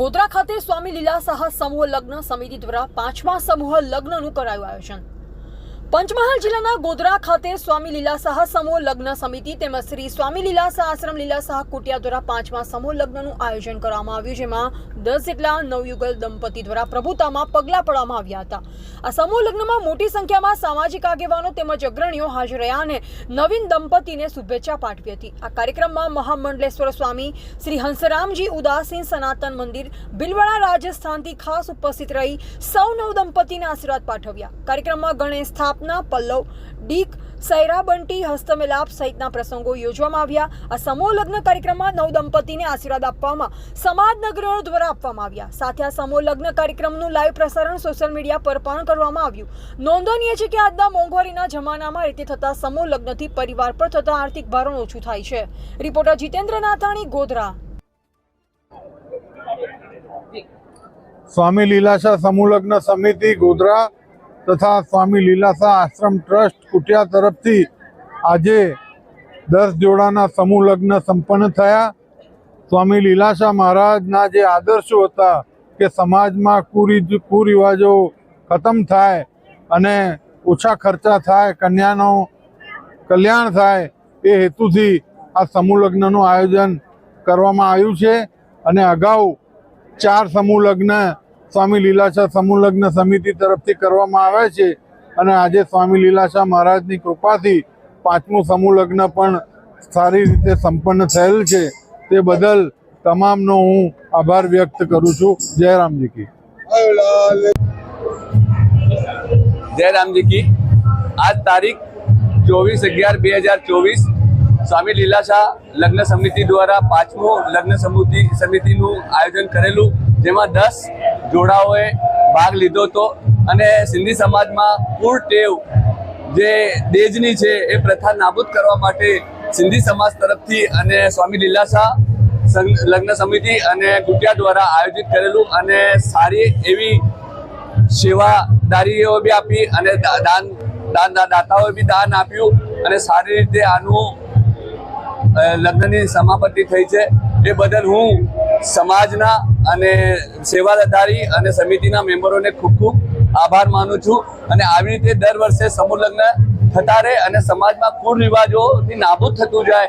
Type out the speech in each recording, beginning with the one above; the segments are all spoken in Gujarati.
ગોધરા ખાતે સ્વામી લીલા સાહા સમૂહ લગ્ન સમિતિ દ્વારા પાંચમા સમૂહ લગ્નનું કરાયું આયોજન. પંચમહાલ જિલ્લાના ગોધરા ખાતે સ્વામી લીલા સમૂહ લગ્ન સમિતિ તેમજ શ્રી સ્વામી લીલા આશ્રમ લીલા સાહ કુટિયા દ્વારા પાંચમા સમૂહ લગ્નનું આયોજન કરવામાં આવ્યું, જેમાં દસ જેટલા નવયુગલ દંપતી દ્વારા પ્રભુતામાં પગલાં પડવામાં આવ્યા હતા. આ સમૂહ લગ્નમાં મોટી સંખ્યામાં સામાજિક આગેવાનો તેમજ અગ્રણીઓ હાજર રહ્યા અને નવીન દંપતીને શુભેચ્છા પાઠવી હતી. આ કાર્યક્રમમાં મહામંડલેશ્વર સ્વામી શ્રી હંસરામજી ઉદાસીન સનાતન મંદિર, ભીલવાડા રાજસ્થાનથી ખાસ ઉપસ્થિત રહી સૌ નવ દંપતીને આશીર્વાદ પાઠવ્યા. કાર્યક્રમમાં ગણેશ સ્થાપના, પલ્લવ ડીક સૈરા બંટી હસ્તમિલાપ સહિતના પ્રસંગો યોજવામાં આવ્યા. આ સમૂહ લગ્ન કાર્યક્રમમાં નવ દંપતીને આશીર્વાદ આપવામાં સમાજ નગરો દ્વારા આપવામાં આવ્યા. સાથે આ સમૂહ લગ્ન કાર્યક્રમનું લાઈવ પ્રસારણ સોશિયલ મીડિયા પર પણ કરવામાં આવ્યું. નોંધનીય છે કે આજના મોંઘવારીના જમાનામાં રીતે થતા સમૂહ લગ્નથી પરિવાર પર થતા આર્થિક ભારણ ઓછું થાય છે. રિપોર્ટર જીતેન્દ્ર નાથાણી, ગોધરા. સ્વામી લીલાશા સમૂહલગ્ન સમિતિ ગોધરા તથા સ્વામી લીલાસા આશ્રમ ટ્રસ્ટ કુટિયા તરફથી આજે દસ જોડાના સમૂહ લગ્ન સંપન્ન થયા. સ્વામી લીલાશા મહારાજના જે આદર્શો હતા કે સમાજમાં કુરી કુરિવાજો ખતમ થાય અને ઓછા ખર્ચા થાય, કન્યાનો કલ્યાણ થાય એ હેતુથી આ સમૂહ લગ્નનું આયોજન કરવામાં આવ્યું છે. અને અગાઉ ચાર સમૂહ લગ્ન સ્વામી લીલાશાહ સમૂહ સમિતિ તરફથી કરવામાં આવે છે અને આજે સ્વામી લીલાશાહ મહારાજની કૃપાથી પાંચમું સમૂહલગ્ન પણ સારી રીતે સંપન્ન થયેલ છે. તે બદલ તમામનો હું આભાર વ્યક્ત કરું છું. જય રામજી કી. જય રામજી કી. આજ તારીખ ચોવીસ અગિયાર બે હજાર ચોવીસ સ્વામી લીલાશાહ લગ્ન સમિતિ દ્વારા પાંચમું લગ્ન સમિતિ સમિતિનું આયોજન કરેલું, જેમાં દસ જોડાઓએ ભાગ લીધો હતો અને સિંધી સમાજમાં કુળ ટેવ જે દેજની છે એ પ્રથા નાબૂદ કરવા માટે સિંધી સમાજ તરફથી અને સ્વામી લીલાશાહ લગ્ન સમિતિ અને ગુટિયા દ્વારા આયોજિત કરેલું અને સારી એવી સેવાદારીઓ બી આપી અને દાન દાન દાતાઓએ બી દાન આપ્યું અને સારી રીતે આનું લગ્નની સમાપતિ થઈ છે. એ બદલ હું સમાજના અને સેવાધારી અને સમિતિના મેમ્બરોને ખૂબ ખૂબ આભાર માનું છું. અને આવી રીતે દર વર્ષે સમૂહ થતા રહે અને સમાજમાં કુરિવાજોથી નાબૂદ થતું જાય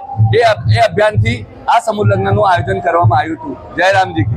એ અભિયાનથી આ સમૂહ લગ્નનું આયોજન કરવામાં આવ્યું હતું. જય રામજી